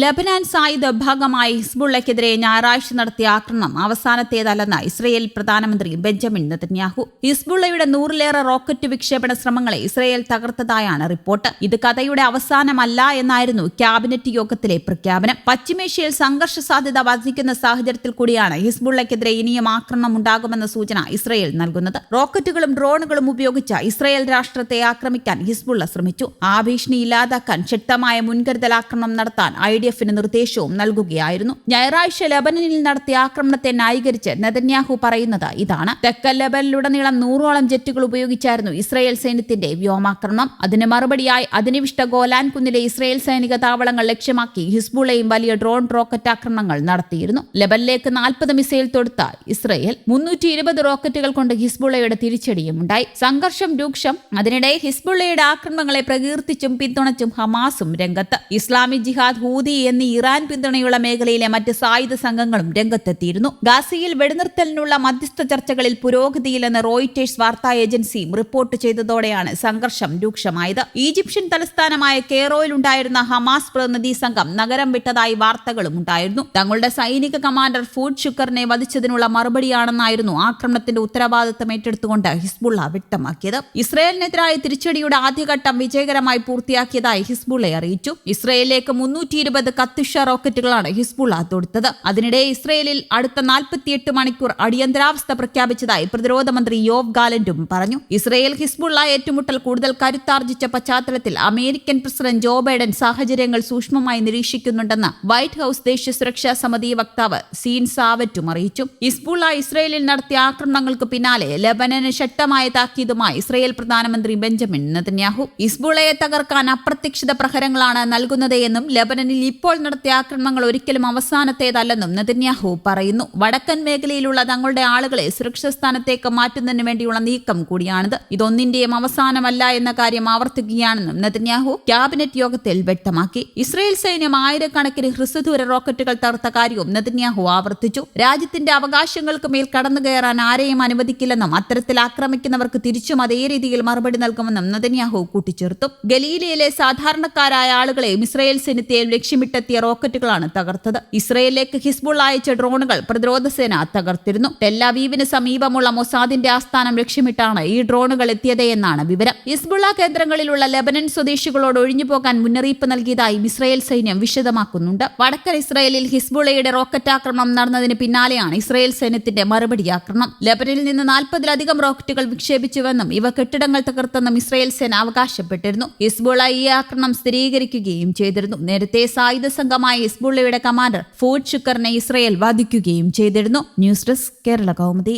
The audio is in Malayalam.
ലബനാൻ സായുധ വിഭാഗമായ ഹിസ്ബുള്ളയ്ക്കെതിരെ ഞായറാഴ്ച നടത്തിയ ആക്രമണം അവസാനത്തേതല്ലെന്ന് ഇസ്രയേൽ പ്രധാനമന്ത്രി ബെഞ്ചമിൻ നെതന്യാഹു. ഹിസ്ബുള്ളയുടെ നൂറിലേറെ റോക്കറ്റ് വിക്ഷേപണ ശ്രമങ്ങളെ ഇസ്രയേൽ തകർത്തതായാണ് റിപ്പോർട്ട്. ഇത് കഥയുടെ അവസാനമല്ല എന്നായിരുന്നു ക്യാബിനറ്റ് യോഗത്തിലെ പ്രഖ്യാപനം. പശ്ചിമേഷ്യയിൽ സംഘർഷ സാധ്യത വർദ്ധിക്കുന്ന സാഹചര്യത്തിൽ കൂടിയാണ് ഹിസ്ബുള്ളയ്ക്കെതിരെ ഇനിയും ആക്രമണം ഉണ്ടാകുമെന്ന സൂചന ഇസ്രയേൽ നൽകുന്നത്. റോക്കറ്റുകളും ഡ്രോണുകളും ഉപയോഗിച്ച് ഇസ്രയേൽ രാഷ്ട്രത്തെ ആക്രമിക്കാൻ ഹിസ്ബുള്ള ശ്രമിച്ചു. ആ ഭീഷണി ഇല്ലാതാക്കാൻ ശക്തമായ മുൻകരുതൽ ആക്രമണം നടത്താൻ ഐ എഫിന് നിർദ്ദേശവും നൽകുകയായിരുന്നു. ഞായറാഴ്ച ലബനനിൽ നടത്തിയ ആക്രമണത്തെ ന്യായീകരിച്ച് നെതന്യാഹു പറയുന്നത് ഇതാണ്. തെക്കൻ ലബനിലുടനീളം നൂറോളം ജെറ്റുകൾ ഉപയോഗിച്ചായിരുന്നു ഇസ്രയേൽ സൈന്യത്തിന്റെ വ്യോമാക്രമണം. അതിന് മറുപടിയായി അധിനിവിഷ്ട ഗോലാൻ കുന്നിലെ ഇസ്രയേൽ സൈനിക താവളങ്ങൾ ലക്ഷ്യമാക്കി ഹിസ്ബുളയും വലിയ ഡ്രോൺ റോക്കറ്റ് ആക്രമണങ്ങൾ നടത്തിയിരുന്നു. ലബനിലേക്ക് നാൽപ്പത് മിസൈൽ തൊടുത്ത ഇസ്രയേൽ മുന്നൂറ്റി ഇരുപത് റോക്കറ്റുകൾ കൊണ്ട് ഹിസ്ബുളയുടെ തിരിച്ചടിയും ഉണ്ടായി. സംഘർഷം രൂക്ഷം അതിനിടെ ഹിസ്ബുള്ളയുടെ ആക്രമണങ്ങളെ പ്രകീർത്തിച്ചും പിന്തുണച്ചും ഹമാസും രംഗത്ത്. ഇസ്ലാമി ജിഹാദ് ഹൂതി എന്നീ ഇറാൻ പിന്തുണയുള്ള മേഖലയിലെ മറ്റ് സായുധ സംഘങ്ങളും രംഗത്തെത്തിയിരുന്നു. ഗാസയിൽ വെടിനിർത്തലിനുള്ള മധ്യസ്ഥ ചർച്ചകളിൽ പുരോഗതിയില്ലെന്ന് റോയിറ്റേഴ്സ് വാർത്താ ഏജൻസിയും റിപ്പോർട്ട് ചെയ്തതോടെയാണ് സംഘർഷം രൂക്ഷമായത്. ഈജിപ്ഷ്യൻ തലസ്ഥാനമായ കെയറോയിലുണ്ടായിരുന്ന ഹമാസ് പ്രതിനിധി സംഘം നഗരം വിട്ടതായി വാർത്തകളും ഉണ്ടായിരുന്നു. തങ്ങളുടെ സൈനിക കമാൻഡർ ഫൂഡ് ഷുക്കറിനെ വധിച്ചതിനുള്ള മറുപടിയാണെന്നായിരുന്നു ആക്രമണത്തിന്റെ ഉത്തരവാദിത്തം ഏറ്റെടുത്തുകൊണ്ട് ഹിസ്ബുള്ള വ്യക്തമാക്കിയത്. ഇസ്രയേലിനെതിരായ തിരിച്ചടിയുടെ ആദ്യഘട്ടം വിജയകരമായി പൂർത്തിയാക്കിയതായി ഹിസ്ബുള്ള അറിയിച്ചു. ഇസ്രയേലിലേക്ക് മുന്നൂറ്റി ഇരുപത് കത്തുഷ റോക്കറ്റുകളാണ് ഹിസ്ബുള്ള തൊടുത്തത്. അതിനിടെ ഇസ്രയേലിൽ അടുത്ത നാൽപ്പത്തിയെട്ട് മണിക്കൂർ അടിയന്തരാവസ്ഥ പ്രഖ്യാപിച്ചതായി പ്രതിരോധ മന്ത്രി യോവ് ഗാലൻഡും പറഞ്ഞു. ഇസ്രയേൽ ഹിസ്ബുള്ള ഏറ്റുമുട്ടൽ കൂടുതൽ കരുത്താർജിച്ച പശ്ചാത്തലത്തിൽ അമേരിക്കൻ പ്രസിഡന്റ് ജോ ബൈഡൻ സാഹചര്യങ്ങൾ സൂക്ഷ്മമായി നിരീക്ഷിക്കുന്നുണ്ടെന്ന് വൈറ്റ് ഹൌസ് ദേശീയ സുരക്ഷാ സമിതി വക്താവ് സീൻ സാവറ്റും അറിയിച്ചു. ഹിസ്ബുള്ള ഇസ്രയേലിൽ നടത്തിയ ആക്രമണങ്ങൾക്ക് പിന്നാലെ ലബനന് ശക്തമായ താക്കീതുമായി ഇസ്രയേൽ പ്രധാനമന്ത്രി ബെഞ്ചമിൻ നെതന്യാഹു. ഹിസ്ബുള്ളയെ തകർക്കാൻ അപ്രത്യക്ഷിത പ്രഹരങ്ങളാണ് നൽകുന്നതെന്നും ലബനനിൽ ഇപ്പോൾ നടത്തിയ ആക്രമണങ്ങൾ ഒരിക്കലും അവസാനത്തേതല്ലെന്നും നെതന്യാഹു പറയുന്നു. വടക്കൻ മേഖലയിലുള്ള തങ്ങളുടെ ആളുകളെ സുരക്ഷിത സ്ഥാനത്തേക്ക് മാറ്റുന്നതിന് വേണ്ടിയുള്ള നീക്കം കൂടിയാണിത്. ഇതൊന്നിന്റെയും അവസാനമല്ല എന്ന കാര്യം ആവർത്തിക്കുകയാണെന്നും നെതന്യാഹു ക്യാബിനറ്റ് യോഗത്തിൽ വ്യക്തമാക്കി. ഇസ്രയേൽ സൈന്യം ആയിരക്കണക്കിന് ഹ്രസ്വദൂര റോക്കറ്റുകൾ തകർത്ത കാര്യവും നെതന്യാഹു ആവർത്തിച്ചു. രാജ്യത്തിന്റെ അവകാശങ്ങൾക്ക് മേൽ കടന്നു കയറാൻ ആരെയും അനുവദിക്കില്ലെന്നും അത്തരത്തിൽ ആക്രമിക്കുന്നവർക്ക് തിരിച്ചും അതേ രീതിയിൽ മറുപടി നൽകുമെന്നും നെതന്യാഹു കൂട്ടിച്ചേർത്തു. ഗലീലയിലെ സാധാരണക്കാരായ ആളുകളെയും ഇസ്രയേൽ സൈന്യത്തെയും ലക്ഷ്യമിട്ടെത്തിയ റോക്കറ്റുകളാണ് തകർത്തത്. ഇസ്രയേലിലേക്ക് ഹിസ്ബുൾ അയച്ച ഡ്രോണുകൾ പ്രതിരോധ സേന തകർത്തിരുന്നു. ടെല്ലാവീവിന് സമീപമുള്ള മൊസാദിന്റെ ആസ്ഥാനം ലക്ഷ്യമിട്ടാണ് ഈ ഡ്രോണുകൾ എത്തിയത് എന്നാണ് വിവരം. ഹിസ്ബുള്ള കേന്ദ്രങ്ങളിലുള്ള ലെബനൻ സ്വദേശികളോട് ഒഴിഞ്ഞുപോകാൻ മുന്നറിയിപ്പ് നൽകിയതായി ഇസ്രയേൽ സൈന്യം വിശദമാക്കുന്നുണ്ട്. വടക്കൻ ഇസ്രയേലിൽ ഹിസ്ബുള്ളയുടെ റോക്കറ്റ് ആക്രമണം നടന്നതിന് പിന്നാലെയാണ് ഇസ്രയേൽ സൈന്യത്തിന്റെ മറുപടി ആക്രമണം ലെബനിൽ നിന്ന് നാൽപ്പതിലധികം റോക്കറ്റുകൾ വിക്ഷേപിച്ചുവെന്നും ഇവ കെട്ടിടങ്ങൾ തകർത്തെന്നും ഇസ്രയേൽ സേന അവകാശപ്പെട്ടിരുന്നു. ഹിസ്ബുള്ള ഈ ആക്രമണം സ്ഥിരീകരിക്കുകയും ചെയ്തിരുന്നു. നേരത്തെ സായുധ സംഘമായ ഇസ്ബുള്ളയുടെ കമാൻഡർ ഫോർട്ട് ഷുക്കറിനെ ഇസ്രയേൽ വധിക്കുകയും ചെയ്തിരുന്നു. News desk Kerala Kaumudi.